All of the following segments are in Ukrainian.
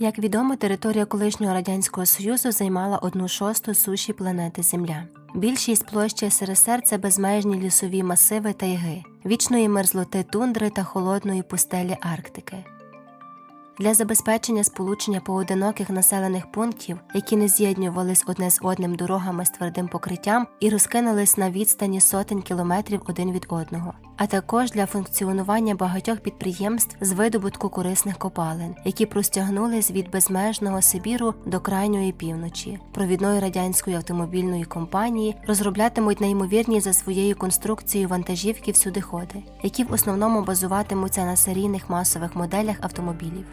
Як відомо, територія колишнього радянського союзу займала одну шосту суші планети Земля. Більшість площі СРСР це безмежні лісові масиви тайги, вічної мерзлоти тундри та холодної пустелі Арктики. Для забезпечення сполучення поодиноких населених пунктів, які не з'єднувались одне з одним дорогами з твердим покриттям і розкинулись на відстані сотень кілометрів один від одного, а також для функціонування багатьох підприємств з видобутку корисних копалин, які простягнулись від безмежного Сибіру до крайньої півночі. Провідної радянської автомобільної компанії розроблятимуть неймовірні за своєю конструкцією вантажівки всюди ходи, які в основному базуватимуться на серійних масових моделях автомобілів.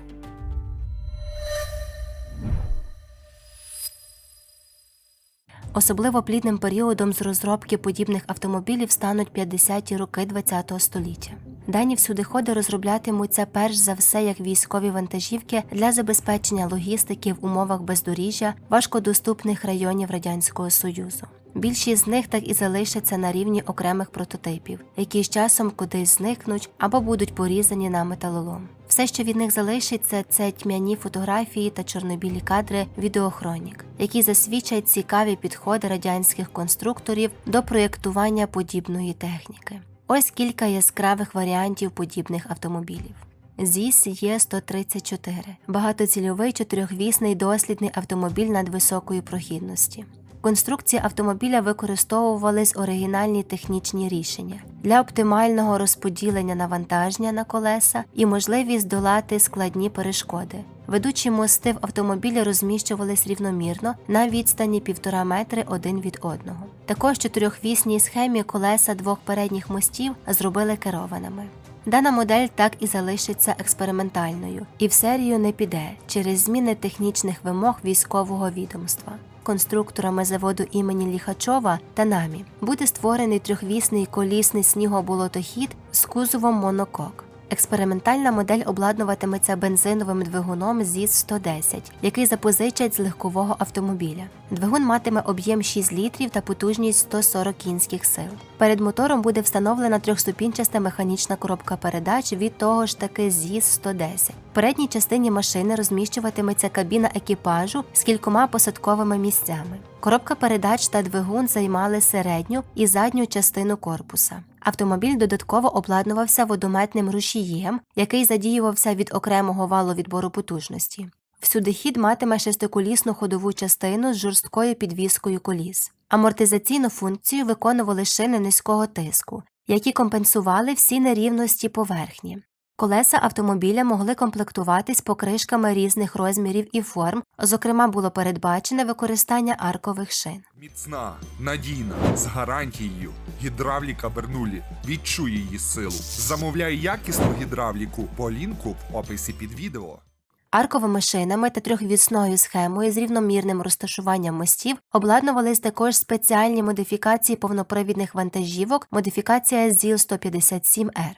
Особливо плідним періодом з розробки подібних автомобілів стануть 50-ті роки ХХ століття. Дані всюди ходи розроблятимуться перш за все як військові вантажівки для забезпечення логістики в умовах бездоріжжя важкодоступних районів Радянського Союзу. Більшість з них так і залишаться на рівні окремих прототипів, які з часом кудись зникнуть або будуть порізані на металолом. Все, що від них залишиться, це тьмяні фотографії та чорнобілі кадри відеохронік, які засвідчать цікаві підходи радянських конструкторів до проєктування подібної техніки. Ось кілька яскравих варіантів подібних автомобілів. ЗІС Є134 – багатоцільовий чотирьохвісний дослідний автомобіль надвисокої прохідності. Конструкції автомобіля використовувались оригінальні технічні рішення для оптимального розподілення навантаження на колеса і можливість долати складні перешкоди. Ведучі мости в автомобілі розміщувались рівномірно на відстані півтора метри один від одного. Також чотирьохвісній схемі колеса двох передніх мостів зробили керованими. Дана модель так і залишиться експериментальною і в серію не піде через зміни технічних вимог військового відомства. Конструкторами заводу імені Ліхачова та намі буде створений трьохвісний колісний снігоболотохід з кузовом монокок. Експериментальна модель обладнуватиметься бензиновим двигуном ЗІС-110, який запозичать з легкового автомобіля. Двигун матиме об'єм 6 літрів та потужність 140 кінських сил. Перед мотором буде встановлена трьохступінчаста механічна коробка передач від того ж таки ЗІС-110. В передній частині машини розміщуватиметься кабіна екіпажу з кількома посадковими місцями. Коробка передач та двигун займали середню і задню частину корпуса. Автомобіль додатково обладнувався водометним рушієм, який задіювався від окремого валу відбору потужності. Всюди хід матиме шестиколісну ходову частину з жорсткою підвіскою коліс. Амортизаційну функцію виконували шини низького тиску, які компенсували всі нерівності поверхні. Колеса автомобіля могли комплектуватись покришками різних розмірів і форм, зокрема було передбачене використання аркових шин. Міцна, надійна, з гарантією. Гідравліка Бернулі. Відчуй її силу. Замовляй якісну гідравліку по лінку в описі під відео. Арковими шинами та трьохвісною схемою з рівномірним розташуванням мостів обладнувались також спеціальні модифікації повнопривідних вантажівок, модифікація ЗІЛ-157Р.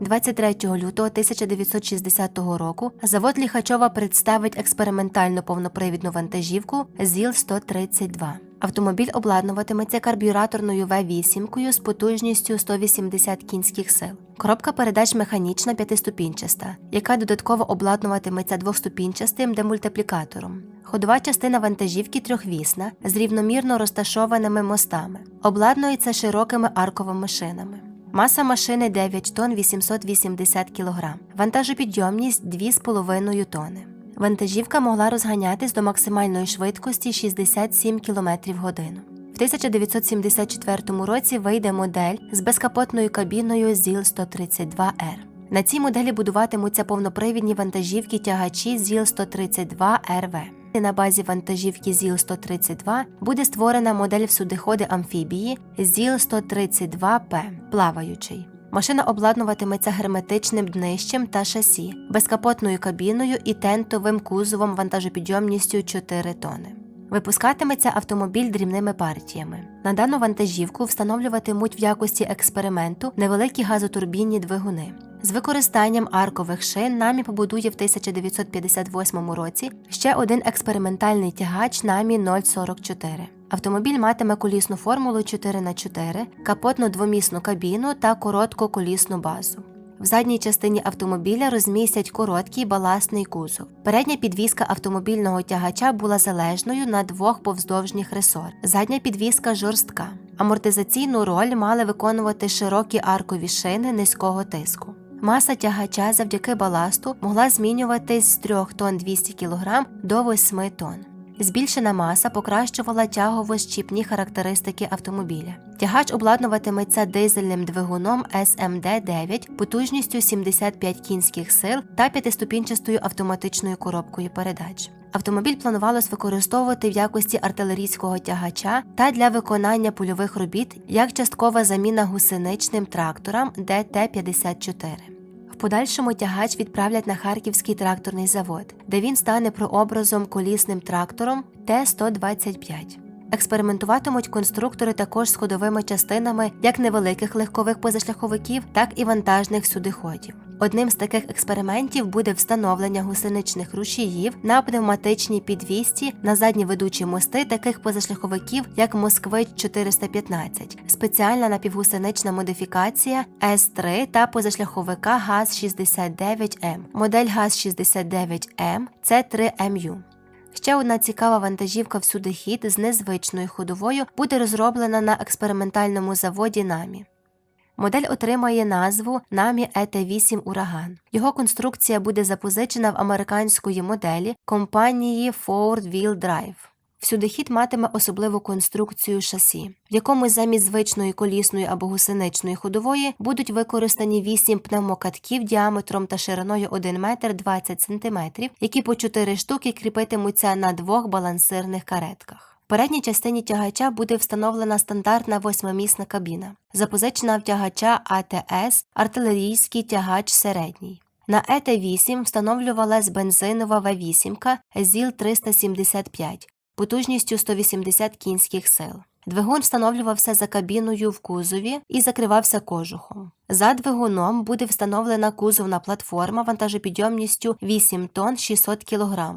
23 лютого 1960 року завод Ліхачова представить експериментальну повнопривідну вантажівку ЗІЛ-132. Автомобіль обладнуватиметься карбюраторною В8 з потужністю 180 кінських сил. Коробка передач механічна п'ятиступінчаста, яка додатково обладнуватиметься двохступінчастим демультиплікатором. Ходова частина вантажівки трьохвісна з рівномірно розташованими мостами, обладнується широкими арковими шинами. Маса машини 9 тонн 880 кг, вантажопідйомність 2,5 тонни. Вантажівка могла розганятись до максимальної швидкості 67 км в годину. В 1974 році вийде модель з безкапотною кабіною ЗІЛ-132Р. На цій моделі будуватимуться повнопривідні вантажівки тягачі ЗІЛ-132РВ. На базі вантажівки ЗІЛ-132 буде створена модель судоходи амфібії ЗІЛ-132П плаваючий. Машина обладнуватиметься герметичним днищем та шасі, безкапотною кабіною і тентовим кузовом вантажопідйомністю 4 тони. Випускатиметься автомобіль дрібними партіями. На дану вантажівку встановлюватимуть в якості експерименту невеликі газотурбінні двигуни. З використанням аркових шин намі побудує в 1958 році ще один експериментальний тягач намі 044. Автомобіль матиме колісну формулу 4х4, капотну двомісну кабіну та коротку колісну базу. В задній частині автомобіля розмістять короткий баласний кузов. Передня підвізка автомобільного тягача була залежною на двох повздовжніх ресор. Задня підвізка жорстка. Амортизаційну роль мали виконувати широкі аркові шини низького тиску. Маса тягача завдяки баласту могла змінюватись з 3 тонн 200 кг до 8 тонн. Збільшена маса покращувала тягово-щіпні характеристики автомобіля. Тягач обладнуватиметься дизельним двигуном SMD-9 потужністю 75 кінських сил та п'ятиступінчастою автоматичною коробкою передач. Автомобіль планувалось використовувати в якості артилерійського тягача та для виконання польових робіт як часткова заміна гусеничним тракторам ДТ-54. Подальшому тягач відправлять на Харківський тракторний завод, де він стане прообразом колісним трактором Т-125. Експериментуватимуть конструктори також з ходовими частинами як невеликих легкових позашляховиків, так і вантажних сюдиходів. Одним з таких експериментів буде встановлення гусеничних рушіїв на пневматичній підвісці на задні ведучі мости таких позашляховиків, як Москвич 415, спеціальна напівгусенична модифікація С3 та позашляховика ГАЗ-69М. Модель ГАЗ-69М це 3МЮ. Ще одна цікава вантажівка всюди хід з незвичною ходовою буде розроблена на експериментальному заводі НАМІ. Модель отримає назву Намі ET8 Ураган. Його конструкція буде запозичена в американської моделі компанії Ford Wheel Drive. Всюдихід матиме особливу конструкцію шасі, в якому замість звичної колісної або гусеничної ходової будуть використані 8 пневмокатків діаметром та шириною 1 метр 20 см, які по 4 штуки кріпитимуться на двох балансирних каретках. В передній частині тягача буде встановлена стандартна восьмимісна кабіна, запозичена в тягача АТС артилерійський тягач середній. На ЕТ-8 встановлювалась бензинова В8 ЗІЛ-375 потужністю 180 кінських сил. Двигун встановлювався за кабіною в кузові і закривався кожухом. За двигуном буде встановлена кузовна платформа вантажопідйомністю 8 тонн 600 кг.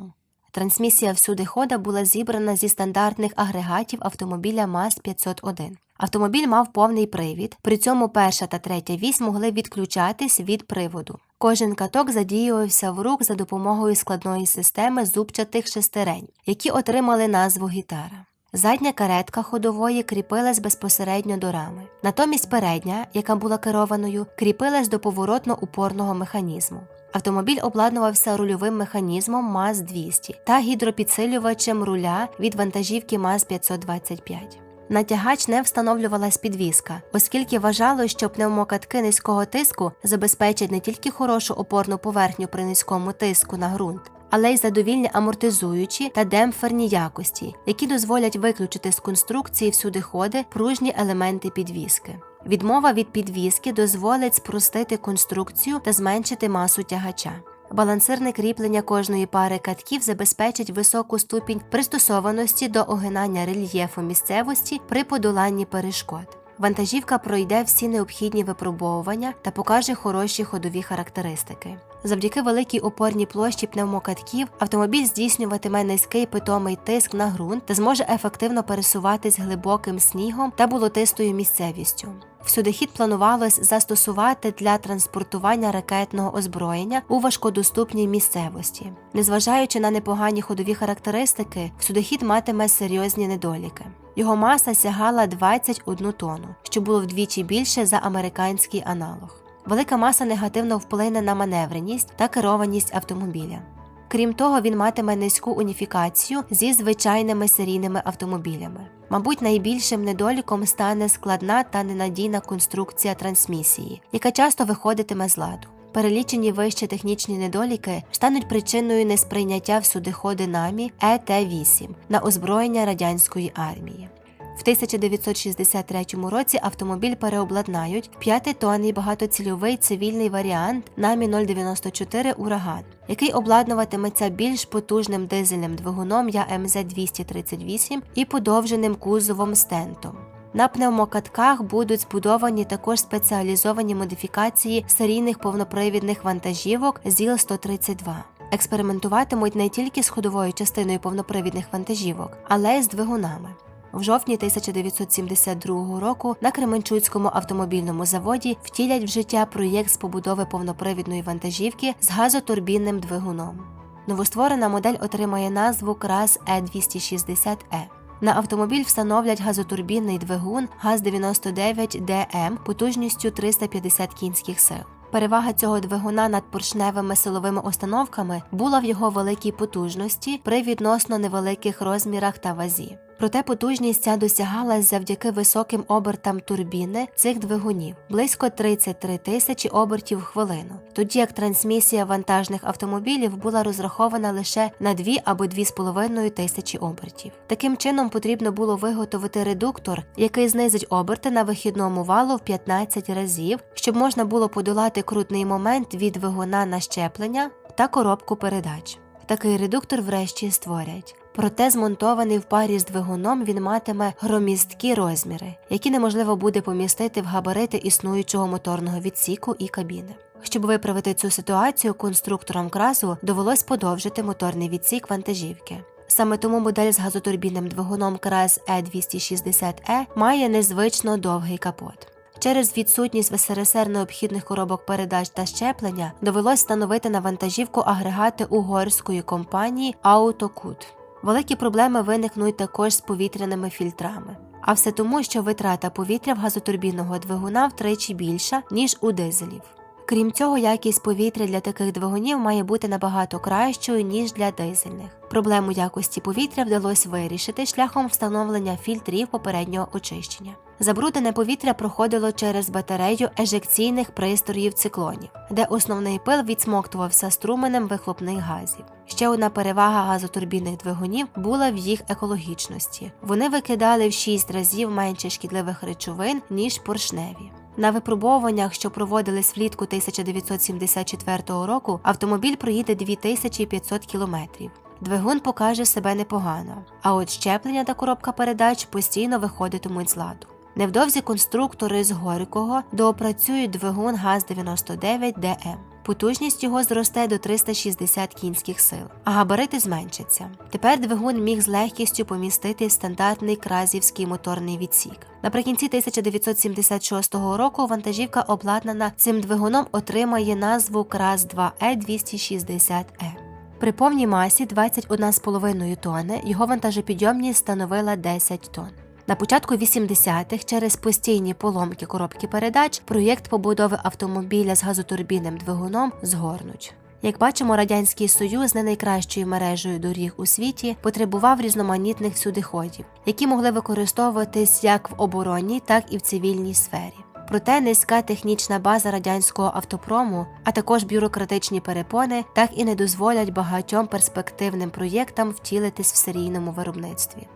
Трансмісія всюдихода була зібрана зі стандартних агрегатів автомобіля МАЗ-501. Автомобіль мав повний привід, при цьому перша та третя вісь могли відключатись від приводу. Кожен каток задіювався в рук за допомогою складної системи зубчатих шестерень, які отримали назву гітара. Задня каретка ходової кріпилась безпосередньо до рами. Натомість передня, яка була керованою, кріпилась до поворотно-упорного механізму. Автомобіль обладнувався рульовим механізмом МАЗ-200 та гідропідсилювачем руля від вантажівки МАЗ-525. На тягач не встановлювалась підвіска, оскільки вважало, що пневмокатки низького тиску забезпечать не тільки хорошу опорну поверхню при низькому тиску на ґрунт, але й задовільні амортизуючі та демпферні якості, які дозволять виключити з конструкції всюдиходи пружні елементи підвіски. Відмова від підвіски дозволить спростити конструкцію та зменшити масу тягача. Балансирне кріплення кожної пари катків забезпечить високу ступінь пристосованості до огинання рельєфу місцевості при подоланні перешкод. Вантажівка пройде всі необхідні випробовування та покаже хороші ходові характеристики. Завдяки великій опорній площі пневмокатків автомобіль здійснюватиме низький питомий тиск на ґрунт та зможе ефективно пересуватись глибоким снігом та болотистою місцевістю. Всюдихід планувалось застосувати для транспортування ракетного озброєння у важкодоступній місцевості. Незважаючи на непогані ходові характеристики, всюдихід матиме серйозні недоліки. Його маса сягала 21 тонну, що було вдвічі більше за американський аналог. Велика маса негативно вплине на маневреність та керованість автомобіля. Крім того, він матиме низьку уніфікацію зі звичайними серійними автомобілями. Мабуть, найбільшим недоліком стане складна та ненадійна конструкція трансмісії, яка часто виходитиме з ладу. Перелічені вище технічні недоліки стануть причиною несприйняття всюдиходи намі ЕТ-8 на озброєння радянської армії. В 1963 році автомобіль переобладнають в п'ятитонний багатоцільовий цивільний варіант намі 094 Ураган, який обладнуватиметься більш потужним дизельним двигуном ЯМЗ 238 і подовженим кузовом стентом. На пневмокатках будуть збудовані також спеціалізовані модифікації серійних повнопривідних вантажівок ЗІЛ-132. Експериментуватимуть не тільки з ходовою частиною повнопривідних вантажівок, але й з двигунами. В жовтні 1972 року на Кременчуцькому автомобільному заводі втілять в життя проєкт з побудови повнопривідної вантажівки з газотурбінним двигуном. Новостворена модель отримає назву КРАС Е260Е. На автомобіль встановлять газотурбінний двигун ГАЗ-99ДМ потужністю 350 кінських сил. Перевага цього двигуна над поршневими силовими установками була в його великій потужності при відносно невеликих розмірах та вазі. Проте потужність ця досягалась завдяки високим обертам турбіни цих двигунів близько 33 тисячі обертів в хвилину, тоді як трансмісія вантажних автомобілів була розрахована лише на 2 або 2,5 тисячі обертів. Таким чином потрібно було виготовити редуктор, який знизить оберти на вихідному валу в 15 разів, щоб можна було подолати крутний момент від двигуна на щеплення та коробку передач. Такий редуктор врешті створять. Проте змонтований в парі з двигуном він матиме громісткі розміри, які неможливо буде помістити в габарити існуючого моторного відсіку і кабіни. Щоб виправити цю ситуацію, конструкторам красу довелось подовжити моторний відсік вантажівки. Саме тому модель з газотурбінним двигуном крас E260E має незвично довгий капот. Через відсутність в СРСР необхідних коробок передач та щеплення довелось встановити на вантажівку агрегати угорської компанії Autocut. Великі проблеми виникнуть також з повітряними фільтрами. А все тому, що витрата повітря в газотурбінного двигуна втричі більша, ніж у дизелів. Крім цього, якість повітря для таких двигунів має бути набагато кращою, ніж для дизельних. Проблему якості повітря вдалося вирішити шляхом встановлення фільтрів попереднього очищення. Забруднене повітря проходило через батарею ежекційних пристроїв циклонів, де основний пил відсмоктувався струменем вихлопних газів. Ще одна перевага газотурбінних двигунів була в їх екологічності. Вони викидали в 6 разів менше шкідливих речовин, ніж поршневі. На випробуваннях, що проводились влітку 1974 року, автомобіль проїде 2500 кілометрів. Двигун покаже себе непогано, а от щеплення та коробка передач постійно виходитимуть з ладу. Невдовзі конструктори з Горького доопрацюють двигун ГАЗ-99ДМ. Потужність його зросте до 360 кінських сил, а габарити зменшаться. Тепер двигун міг з легкістю помістити в стандартний кразівський моторний відсік. Наприкінці 1976 року вантажівка, обладнана цим двигуном, отримає назву краз 2 е 260 е При повній масі 21,5 тонни його вантажопідйомність становила 10 тонн. На початку 80-х через постійні поломки коробки передач проєкт побудови автомобіля з газотурбінним двигуном згорнуть. Як бачимо, радянський союз не найкращою мережею доріг у світі потребував різноманітних сюдиходів, які могли використовуватись як в оборонній, так і в цивільній сфері. Проте низька технічна база радянського автопрому, а також бюрократичні перепони так і не дозволять багатьом перспективним проєктам втілитись в серійному виробництві.